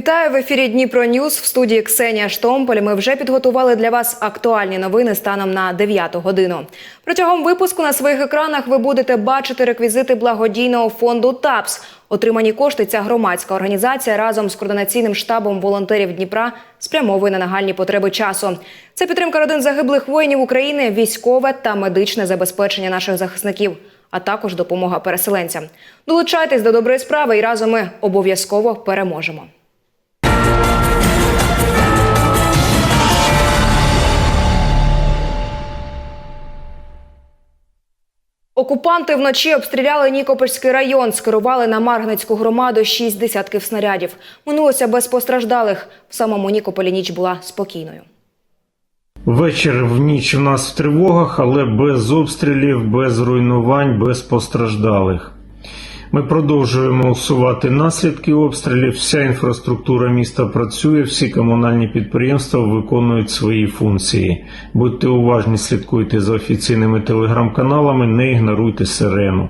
Вітаю в ефірі Дніпро Ньюз в студії Ксенія Штомполь. Ми вже підготували для вас актуальні новини станом на 9 годину. Протягом випуску на своїх екранах ви будете бачити реквізити благодійного фонду ТАПС. Отримані кошти ця громадська організація разом з координаційним штабом волонтерів Дніпра спрямовує на нагальні потреби часу. Це підтримка родин загиблих воїнів України, військове та медичне забезпечення наших захисників, а також допомога переселенцям. Долучайтесь до доброї справи і разом ми обов'язково переможемо. Окупанти вночі обстріляли Нікопольський район, скерували на Маргницьку громаду шість десятків снарядів. Минулося без постраждалих. В самому Нікополі ніч була спокійною. Вечір в ніч у нас в тривогах, але без обстрілів, без руйнувань, без постраждалих. Ми продовжуємо усувати наслідки обстрілів. Вся інфраструктура міста працює, всі комунальні підприємства виконують свої функції. Будьте уважні, слідкуйте за офіційними телеграм-каналами, не ігноруйте сирену.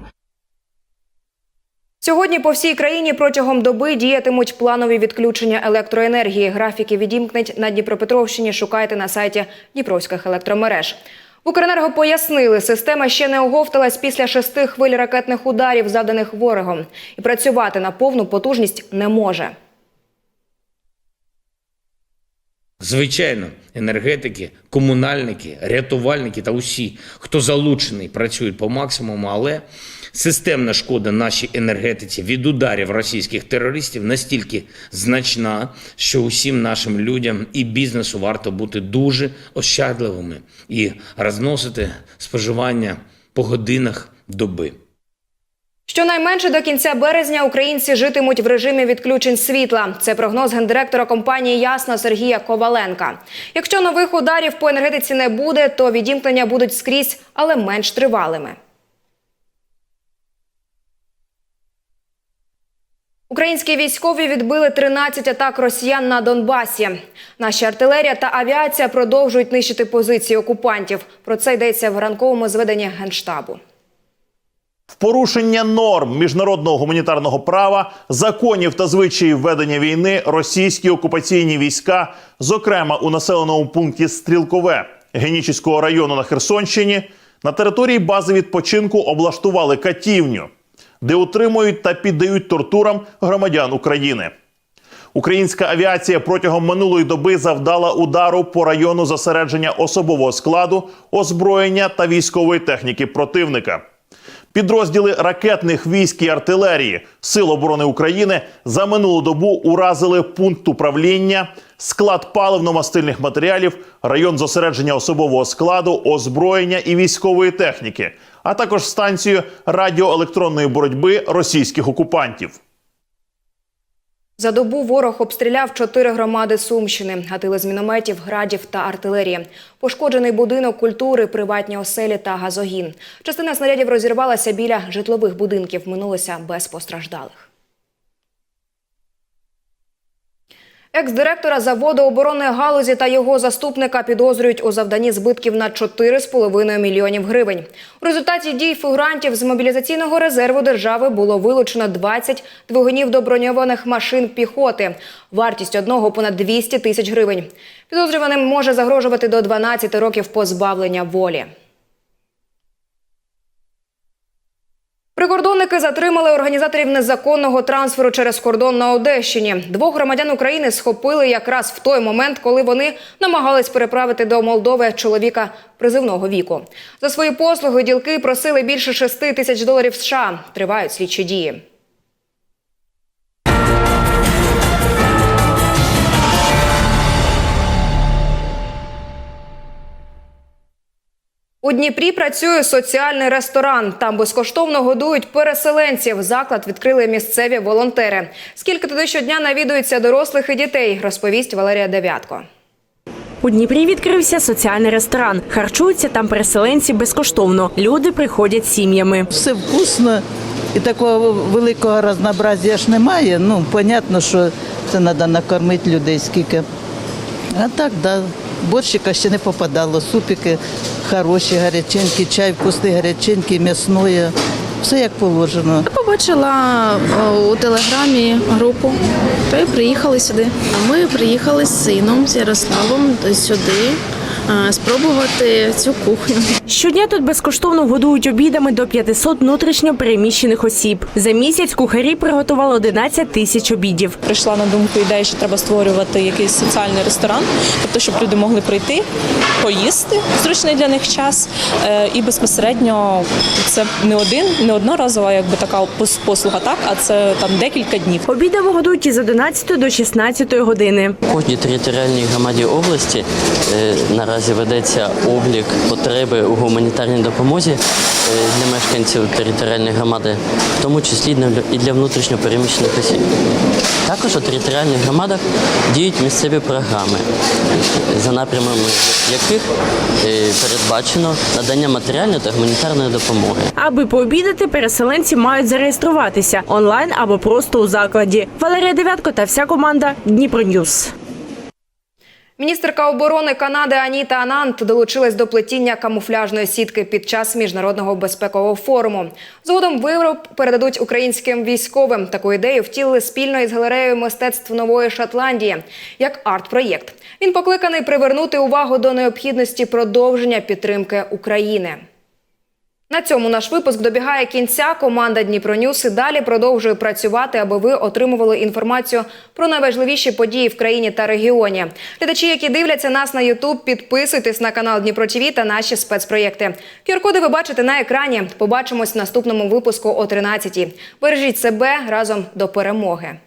Сьогодні по всій країні протягом доби діятимуть планові відключення електроенергії. Графіки відімкнень на Дніпропетровщині шукайте на сайті Дніпровських електромереж. В Укренерго пояснили, система ще не оговталась після шести хвиль ракетних ударів, завданих ворогом, і працювати на повну потужність не може. Звичайно, енергетики, комунальники, рятувальники та усі, хто залучений, працюють по максимуму, але системна шкода нашій енергетиці від ударів російських терористів настільки значна, що усім нашим людям і бізнесу варто бути дуже ощадливими і розносити споживання по годинах доби. Щонайменше до кінця березня українці житимуть в режимі відключень світла. Це прогноз гендиректора компанії Ясно Сергія Коваленка. Якщо нових ударів по енергетиці не буде, то відімкнення будуть скрізь, але менш тривалими. Українські військові відбили 13 атак росіян на Донбасі. Наші артилерія та авіація продовжують нищити позиції окупантів. Про це йдеться в ранковому зведенні генштабу. В порушення норм міжнародного гуманітарного права, законів та звичаїв ведення війни російські окупаційні війська, зокрема у населеному пункті Стрілкове Генічеського району на Херсонщині, на території бази відпочинку облаштували катівню, де утримують та піддають тортурам громадян України. Українська авіація протягом минулої доби завдала удару по району зосередження особового складу, озброєння та військової техніки противника. Підрозділи ракетних військ і артилерії Сил оборони України за минулу добу уразили пункт управління, склад паливно-мастильних матеріалів, район зосередження особового складу, озброєння і військової техніки, а також станцію радіоелектронної боротьби російських окупантів. За добу ворог обстріляв чотири громади Сумщини, гатили з мінометів, градів та артилерії. Пошкоджений будинок культури, приватні оселі та газогін. Частина снарядів розірвалася біля житлових будинків. Минулося без постраждалих. Екс-директора заводу оборонної галузі та його заступника підозрюють у завданні збитків на 4,5 мільйонів гривень. У результаті дій фігурантів з мобілізаційного резерву держави було вилучено 20 двигунів до броньованих машин піхоти. Вартість одного понад 200 тисяч гривень. Підозрюваним може загрожувати до 12 років позбавлення волі. Прикордонники затримали організаторів незаконного трансферу через кордон на Одещині. Двох громадян України схопили якраз в той момент, коли вони намагались переправити до Молдови чоловіка призивного віку. За свої послуги ділки просили більше 6 тисяч доларів США. Тривають слідчі дії. У Дніпрі працює соціальний ресторан. Там безкоштовно годують переселенців. Заклад відкрили місцеві волонтери. Скільки туди щодня навідується дорослих і дітей, розповість Валерія Дев'ятко. У Дніпрі відкрився соціальний ресторан. Харчуються там переселенці безкоштовно. Люди приходять сім'ями. все вкусно і такого великого разнообразія ж немає. Ну, понятно, що це треба накормити людей скільки. А так, да, борщика ще не попадало. Супики хороші, гаряченькі, чай вкусний, гарячинки, м'ясної. Все як положено. Я побачила у телеграмі групу, та й приїхали сюди. Ми приїхали з сином з Ярославом сюди е, спробувати цю кухню. Щодня тут безкоштовно годують обідами до 500 внутрішньо переміщених осіб. За місяць кухарі приготували 11 тисяч обідів. прийшла на думку ідея, що треба створювати якийсь соціальний ресторан, тобто, щоб люди могли прийти, поїсти в зручний для них час. Е, І безпосередньо це не один, не одноразова, якби така послуга, так а це там декілька днів. Обідами годують із 11 до 16 години. Кожній територіальній громаді області е, наразі ведеться облік потреби у гуманітарній допомозі е, для мешканців територіальної громади, в тому числі і для внутрішньопереміщених осіб. Також у територіальних громадах діють місцеві програми, за напрямами яких е, передбачено надання матеріальної та гуманітарної допомоги. Аби пообідати, переселенці мають зареєструватися онлайн або просто у закладі. Валерія Девятко та вся команда Дніпро Ньюс. Міністерка оборони Канади Аніта Анант долучилась до плетіння камуфляжної сітки під час міжнародного безпекового форуму. Згодом вироб передадуть українським військовим. Таку ідею втілили спільно із галереєю мистецтв нової Шотландії як арт-проєкт. Він покликаний привернути увагу до необхідності продовження підтримки України. На цьому наш випуск добігає кінця. Команда Дніпро Ньюс і далі продовжує працювати, аби ви отримували інформацію про найважливіші події в країні та регіоні. Глядачі, які дивляться нас на Ютуб, підписуйтесь на канал Дніпро ТВ та наші спецпроєкти. QR-коди ви бачите на екрані. Побачимось в наступному випуску о 13-й. Бережіть себе разом до перемоги.